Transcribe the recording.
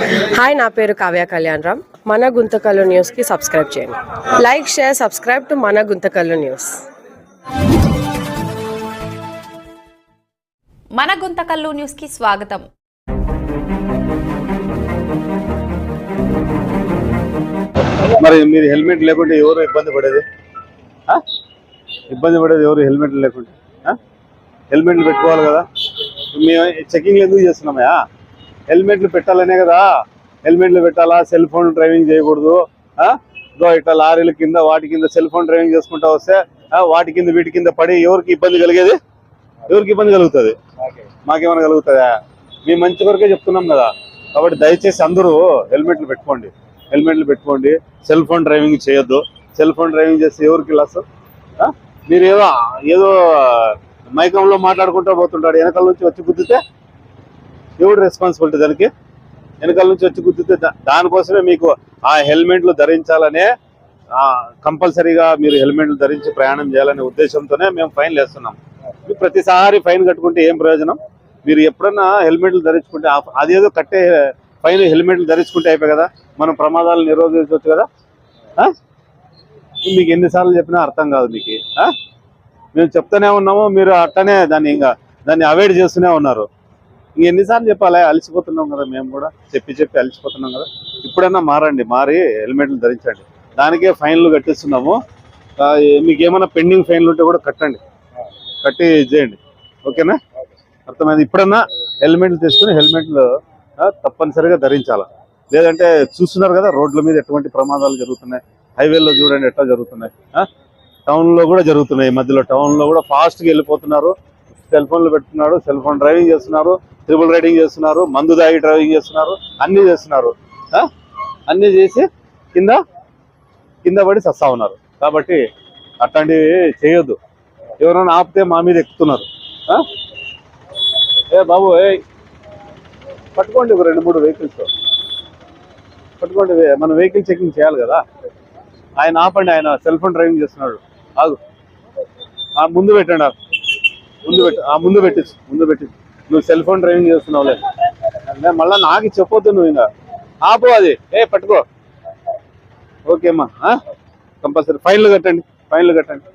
Hi నా పేరు కావ్య కళ్యాణ్ రామ్. మన గుంతకల్లు న్యూస్కి సబ్స్క్రైబ్ చేయండి. లైక్ షేర్ సబ్స్క్రైబ్ టు మన గుంతకల్లు న్యూస్ మన గుంతకల్లు న్యూస్కి స్వాగతం. మరి మీరు హెల్మెట్ లేకుంటే ఎవరు ఇబ్బంది పడేది? ఆ? ఇబ్బంది పడేది ఎవరు హెల్మెట్ లేకుంటే? ఆ? హెల్మెట్లు పెట్టుకోవాలి కదా. మేము చెకింగ్లు ఎందుకు చేస్తున్నామయ్యా? హెల్మెట్లు పెట్టాలనే కదా. హెల్మెట్లు పెట్టాలా? సెల్ ఫోన్ డ్రైవింగ్ చేయకూడదు. ఆ? ఇదో ఇట్లా లారీల కింద వాటి కింద సెల్ ఫోన్ డ్రైవింగ్ చేసుకుంటా వస్తే ఆ, వాటి కింద వీటి కింద పడి ఎవరికి ఇబ్బంది కలిగేది? ఎవరికి ఇబ్బంది కలుగుతుంది? మాకేమైనా కలుగుతుందా? మేము మంచి వరకే చెప్తున్నాం కదా. కాబట్టి దయచేసి అందరూ హెల్మెట్లు పెట్టుకోండి. హెల్మెట్లు పెట్టుకోండి. సెల్ ఫోన్ డ్రైవింగ్ చేయొద్దు. సెల్ ఫోన్ డ్రైవింగ్ చేస్తే ఎవరికి లాస్ ఆ? మీరు ఏదో ఏదో మైకంలో మాట్లాడుకుంటూ పోతుంటాడు వెనకాల నుంచి వచ్చి గుద్దితే ఎవడు రెస్పాన్సిబిలిటీ దానికి. వెనకాల నుంచి వచ్చి గుద్దితే దానికోసమే మీకు ఆ హెల్మెట్లు ధరించాలనే కంపల్సరీగా మీరు హెల్మెట్లు ధరించి ప్రయాణం చేయాలనే ఉద్దేశంతోనే మేము ఫైన్లు వేస్తున్నాం. ప్రతిసారి ఫైన్ కట్టుకుంటే ఏం ప్రయోజనం? మీరు ఎప్పుడన్నా హెల్మెట్లు ధరించుకుంటే అదేదో కట్టే ఫైన్ హెల్మెట్లు ధరించుకుంటే అయిపోయి కదా? మనం ప్రమాదాలు నిరోధించవచ్చు కదా? మీకు ఎన్నిసార్లు చెప్పినా అర్థం కాదు మీకు. మేము చెప్తూనే ఉన్నాము మీరు అట్టనే దాన్ని ఇంకా దాన్ని అవాయిడ్ చేస్తూనే ఉన్నారు. ఎన్నిసార్లు చెప్పాలి? అలసిపోతున్నాం కదా మేము కూడా. చెప్పి చెప్పి అలసిపోతున్నాం కదా. ఇప్పుడైనా మారండి. మారి హెల్మెట్లు ధరించండి. దానికే ఫైన్లు కట్టిస్తున్నాము. మీకు ఏమైనా పెండింగ్ ఫైన్లు ఉంటే కూడా కట్టండి. కట్టి చేయండి. ఓకేనా? అర్థమైంది? ఇప్పుడన్నా హెల్మెట్లు తీసుకుని హెల్మెట్లు తప్పనిసరిగా ధరించాలి? లేదంటే చూస్తున్నారు కదా రోడ్ల మీద ఎటువంటి ప్రమాదాలు జరుగుతున్నాయి. హైవేలో చూడండి ఎట్లా జరుగుతున్నాయి. టౌన్లో కూడా జరుగుతున్నాయి. ఈ మధ్యలో టౌన్లో కూడా ఫాస్ట్గా వెళ్ళిపోతున్నారు. సెల్ ఫోన్లు పెట్టుకున్నారు సెల్ ఫోన్ డ్రైవింగ్ చేస్తున్నారు ట్రిపుల్ రైడింగ్ చేస్తున్నారు మందు దాగి డ్రైవింగ్ చేస్తున్నారు అన్ని చేస్తున్నారు. ఆ? అన్ని చేసి కింద కింద పడి సస్తా ఉన్నారు. కాబట్టి అట్లాంటివి చేయొద్దు. ఎవరైనా ఆపితే మా మీద ఎక్కుతున్నారు. ఏ బాబు ఏ పట్టుకోండి ఒక రెండు మూడు వెహికల్స్. పట్టుకోండి మనం మన వెహికల్ చెకింగ్ చేయాలి కదా. ఆయన ఆపండి ఆయన సెల్ ఫోన్ డ్రైవింగ్ చేస్తున్నాడు. ఆగు. ఆ ముందు పెట్టండి ముందు పెట్టు ఆ ముందు పెట్టచ్చు ముందు పెట్టచ్చు నువ్వు సెల్ ఫోన్ డ్రైవింగ్ చేస్తున్నావులే. అంటే మళ్ళీ నాకు చెప్పొద్దు నువ్వు ఇంకా. ఆపు అది. ఏ పట్టుకో. ఓకే అమ్మా కంపల్సరీ. ఫైన్లు కట్టండి ఫైన్లు కట్టండి.